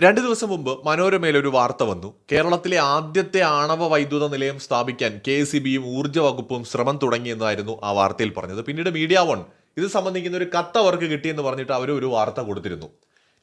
രണ്ടു ദിവസം മുമ്പ് മനോരമയിൽ ഒരു വാർത്ത വന്നു. കേരളത്തിലെ ആദ്യത്തെ ആണവ വൈദ്യുത നിലയം സ്ഥാപിക്കാൻ കെ സി ബിയും ഊർജ വകുപ്പും ശ്രമം തുടങ്ങിയെന്നായിരുന്നു ആ വാർത്തയിൽ പറഞ്ഞത്. പിന്നീട് മീഡിയ വൺ ഇത് സംബന്ധിക്കുന്ന ഒരു കത്ത് അവർക്ക് കിട്ടിയെന്ന് പറഞ്ഞിട്ട് അവർ ഒരു വാർത്ത കൊടുത്തിരുന്നു.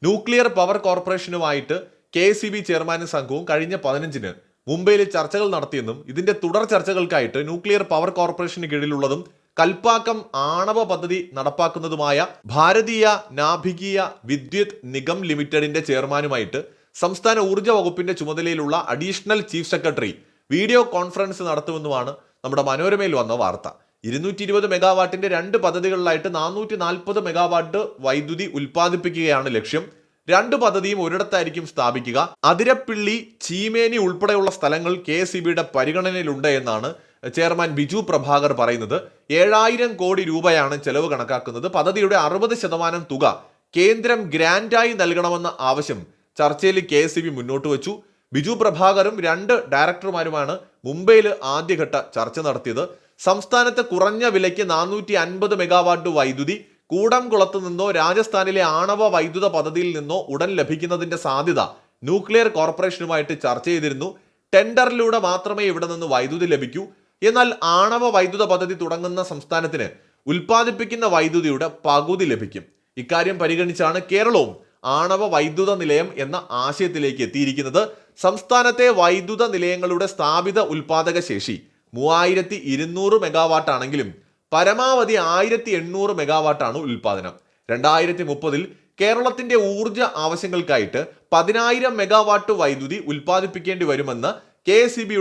ന്യൂക്ലിയർ പവർ കോർപ്പറേഷനുമായിട്ട് കെ എസ് ബി ചെയർമാനും സംഘവും കഴിഞ്ഞ പതിനഞ്ചിന് മുംബൈയിൽ ചർച്ചകൾ നടത്തിയെന്നും ഇതിന്റെ തുടർ ചർച്ചകൾക്കായിട്ട് ന്യൂക്ലിയർ പവർ കോർപ്പറേഷന് കീഴിലുള്ളതും കൽപ്പാക്കം ആണവ പദ്ധതി നടപ്പാക്കുന്നതുമായ ഭാരതീയ നാഭികീയ വിദ്യുത് നിഗം ലിമിറ്റഡിന്റെ ചെയർമാനുമായിട്ട് സംസ്ഥാന ഊർജ വകുപ്പിന്റെ ചുമതലയിലുള്ള additional chief secretary video conference നടത്തുമെന്നുമാണ് നമ്മുടെ മനോരമയിൽ വന്ന വാർത്ത. ഇരുന്നൂറ്റി ഇരുപത് മെഗാവാട്ടിന്റെ രണ്ട് പദ്ധതികളിലായിട്ട് നാനൂറ്റി നാൽപ്പത് മെഗാവാട്ട് വൈദ്യുതി ഉൽപ്പാദിപ്പിക്കുകയാണ് ലക്ഷ്യം. രണ്ട് പദ്ധതിയും ഒരിടത്തായിരിക്കും സ്ഥാപിക്കുക. അതിരപ്പിള്ളി ചീമേനി ഉൾപ്പെടെയുള്ള സ്ഥലങ്ങൾ കെ എസ് പരിഗണനയിലുണ്ട് എന്നാണ് ചെയർമാൻ ബിജു പ്രഭാകർ പറയുന്നത് ഏഴായിരം കോടി രൂപയാണ് ചെലവ് കണക്കാക്കുന്നത്. പദ്ധതിയുടെ അറുപത് ശതമാനം തുക കേന്ദ്രം ഗ്രാൻഡായി നൽകണമെന്ന ആവശ്യം ചർച്ചയിൽ കെ എസ് മുന്നോട്ട് വെച്ചു. ബിജു പ്രഭാകറും രണ്ട് ഡയറക്ടർമാരുമാണ് മുംബൈയിൽ ആദ്യഘട്ട ചർച്ച നടത്തിയത്. സംസ്ഥാനത്ത് കുറഞ്ഞ വിലയ്ക്ക് നാനൂറ്റി അൻപത് മെഗാവാട്ട് വൈദ്യുതി കൂടംകുളത്ത് നിന്നോ രാജസ്ഥാനിലെ ആണവ വൈദ്യുത പദ്ധതിയിൽ നിന്നോ ഉടൻ ലഭിക്കുന്നതിന്റെ സാധ്യത ന്യൂക്ലിയർ കോർപ്പറേഷനുമായിട്ട് ചർച്ച ചെയ്തിരുന്നു. ടെൻഡറിലൂടെ മാത്രമേ ഇവിടെ നിന്ന് വൈദ്യുതി ലഭിക്കൂ. എന്നാൽ ആണവ വൈദ്യുത പദ്ധതി തുടങ്ങുന്ന സംസ്ഥാനത്തിന് ഉൽപ്പാദിപ്പിക്കുന്ന വൈദ്യുതിയുടെ പകുതി ലഭിക്കും. ഇക്കാര്യം പരിഗണിച്ചാണ് കേരളവും ആണവ വൈദ്യുത നിലയം എന്ന ആശയത്തിലേക്ക് എത്തിയിരിക്കുന്നത് സംസ്ഥാനത്തെ വൈദ്യുത നിലയങ്ങളുടെ സ്ഥാപിത ഉൽപാദക ശേഷി. മൂവായിരത്തി ഇരുന്നൂറ് മെഗാവാട്ട് ആണെങ്കിലും പരമാവധി ആയിരത്തി എണ്ണൂറ് മെഗാവാട്ടാണ് ഉൽപാദനം. രണ്ടായിരത്തി മുപ്പതിൽ കേരളത്തിന്റെ ഊർജ ആവശ്യങ്ങൾക്കായിട്ട് പതിനായിരം മെഗാവാട്ട് വൈദ്യുതി ഉൽപ്പാദിപ്പിക്കേണ്ടി വരുമെന്ന് കെ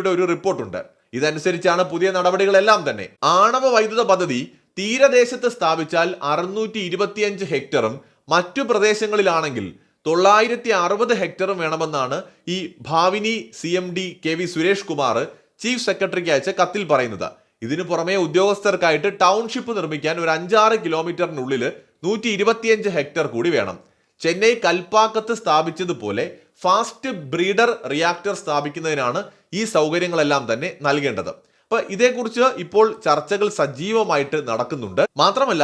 ഒരു റിപ്പോർട്ടുണ്ട്. ഇതനുസരിച്ചാണ് പുതിയ നടപടികളെല്ലാം തന്നെ. ആണവ വൈദ്യുത പദ്ധതി തീരദേശത്ത് സ്ഥാപിച്ചാൽ അറുന്നൂറ്റി ഇരുപത്തിയഞ്ച് ഹെക്ടറും മറ്റു പ്രദേശങ്ങളിലാണെങ്കിൽ തൊള്ളായിരത്തി അറുപത് ഹെക്ടറും വേണമെന്നാണ് ഈ Bhavini C M D K V Suresh Kumar chief സെക്രട്ടറിക്ക് അയച്ച കത്തിൽ പറയുന്നത്. ഇതിനു പുറമെ ഉദ്യോഗസ്ഥർക്കായിട്ട് ടൗൺഷിപ്പ് നിർമ്മിക്കാൻ ഒരു അഞ്ചാറ് കിലോമീറ്ററിനുള്ളിൽ നൂറ്റി ഇരുപത്തിയഞ്ച് ഹെക്ടർ കൂടി വേണം. ചെന്നൈ കൽപ്പാക്കത്ത് സ്ഥാപിച്ചതുപോലെ ഫാസ്റ്റ് ബ്രീഡർ റിയാക്ടർ സ്ഥാപിക്കുന്നതിനാണ് ഈ സൗകര്യങ്ങളെല്ലാം തന്നെ നൽകേണ്ടത്. അപ്പൊ ഇതേക്കുറിച്ച് ഇപ്പോൾ ചർച്ചകൾ സജീവമായിട്ട് നടക്കുന്നുണ്ട്. മാത്രമല്ല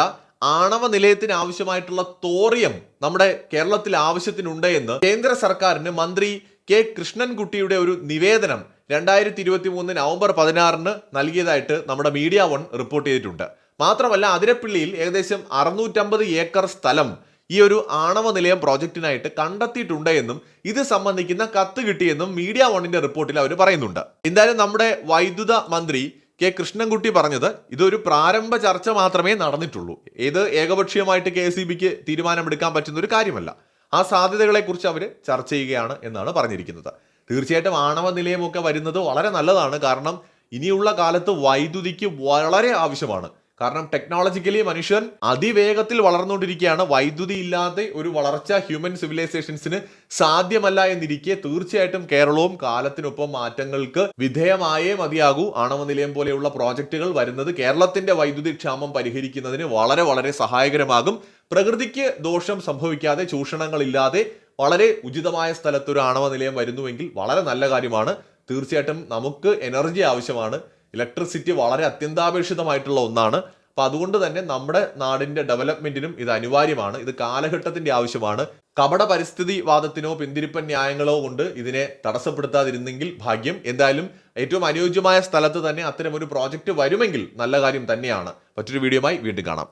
ആണവ നിലയത്തിന് ആവശ്യമായിട്ടുള്ള തോറിയം നമ്മുടെ കേരളത്തിൽ ആവശ്യത്തിനുണ്ട് എന്ന് കേന്ദ്ര സർക്കാരിന് മന്ത്രി കെ കൃഷ്ണൻകുട്ടിയുടെ ഒരു നിവേദനം രണ്ടായിരത്തി ഇരുപത്തി മൂന്ന് നവംബർ പതിനാറിന് നൽകിയതായിട്ട് നമ്മുടെ മീഡിയ വൺ റിപ്പോർട്ട് ചെയ്തിട്ടുണ്ട്. മാത്രമല്ല അതിരപ്പിള്ളിയിൽ ഏകദേശം അറുന്നൂറ്റമ്പത് ഏക്കർ സ്ഥലം ഈ ഒരു ആണവ നിലയം പ്രോജക്റ്റിനായിട്ട് കണ്ടെത്തിയിട്ടുണ്ട് എന്നും ഇത് സംബന്ധിക്കുന്ന കത്ത് കിട്ടിയെന്നും മീഡിയ വണ്ണിന്റെ റിപ്പോർട്ടിൽ അവർ പറയുന്നുണ്ട്. എന്തായാലും നമ്മുടെ വൈദ്യുത മന്ത്രി കെ കൃഷ്ണൻകുട്ടി പറഞ്ഞത് ഇതൊരു പ്രാരംഭ ചർച്ച മാത്രമേ നടന്നിട്ടുള്ളൂ. ഇത് ഏകപക്ഷീയമായിട്ട് കെ ബിക്ക് തീരുമാനമെടുക്കാൻ പറ്റുന്ന ഒരു കാര്യമല്ല. ആ സാധ്യതകളെ കുറിച്ച് അവർ ചർച്ച ചെയ്യുകയാണ് എന്നാണ് പറഞ്ഞിരിക്കുന്നത്. തീർച്ചയായിട്ടും ആണവ നിലയമൊക്കെ വരുന്നത് വളരെ നല്ലതാണ്. കാരണം ഇനിയുള്ള കാലത്ത് വൈദ്യുതിക്ക് വളരെ ആവശ്യമാണ്. കാരണം ടെക്നോളജിക്കലി മനുഷ്യൻ അതിവേഗത്തിൽ വളർന്നുകൊണ്ടിരിക്കുകയാണ്. വൈദ്യുതി ഇല്ലാതെ ഒരു വളർച്ച ഹ്യൂമൻ സിവിലൈസേഷൻസിന് സാധ്യമല്ല എന്നിരിക്കെ തീർച്ചയായിട്ടും കേരളവും കാലത്തിനൊപ്പം മാറ്റങ്ങൾക്ക് വിധേയമായേ മതിയാകൂ. ആണവ നിലയം പോലെയുള്ള പ്രോജക്റ്റുകൾ വരുന്നത് കേരളത്തിന്റെ വൈദ്യുതി ക്ഷാമം പരിഹരിക്കുന്നതിന് വളരെ വളരെ സഹായകരമാകും. പ്രകൃതിക്ക് ദോഷം സംഭവിക്കാതെ ചൂഷണങ്ങളില്ലാതെ വളരെ ഉചിതമായ സ്ഥലത്തൊരു ആണവ നിലയം വരുന്നുവെങ്കിൽ വളരെ നല്ല കാര്യമാണ്. തീർച്ചയായിട്ടും നമുക്ക് എനർജി ആവശ്യമാണ്. ഇലക്ട്രിസിറ്റി വളരെ അത്യന്താപേക്ഷിതമായിട്ടുള്ള ഒന്നാണ്. അപ്പൊ അതുകൊണ്ട് തന്നെ നമ്മുടെ നാടിന്റെ ഡെവലപ്മെന്റിനും ഇത് അനിവാര്യമാണ്. ഇത് കാലഘട്ടത്തിന്റെ ആവശ്യമാണ്. കപട പരിസ്ഥിതി വാദത്തിനോ പിന്തിരിപ്പൻ ന്യായങ്ങളോ കൊണ്ട് ഇതിനെ തടസ്സപ്പെടുത്താതിരുന്നെങ്കിൽ ഭാഗ്യം. എന്തായാലും ഏറ്റവും അനുയോജ്യമായ സ്ഥലത്ത് തന്നെ അത്തരം ഒരു പ്രോജക്റ്റ് വരുമെങ്കിൽ നല്ല കാര്യം തന്നെയാണ്. മറ്റൊരു വീഡിയോയുമായി വീണ്ടും കാണാം.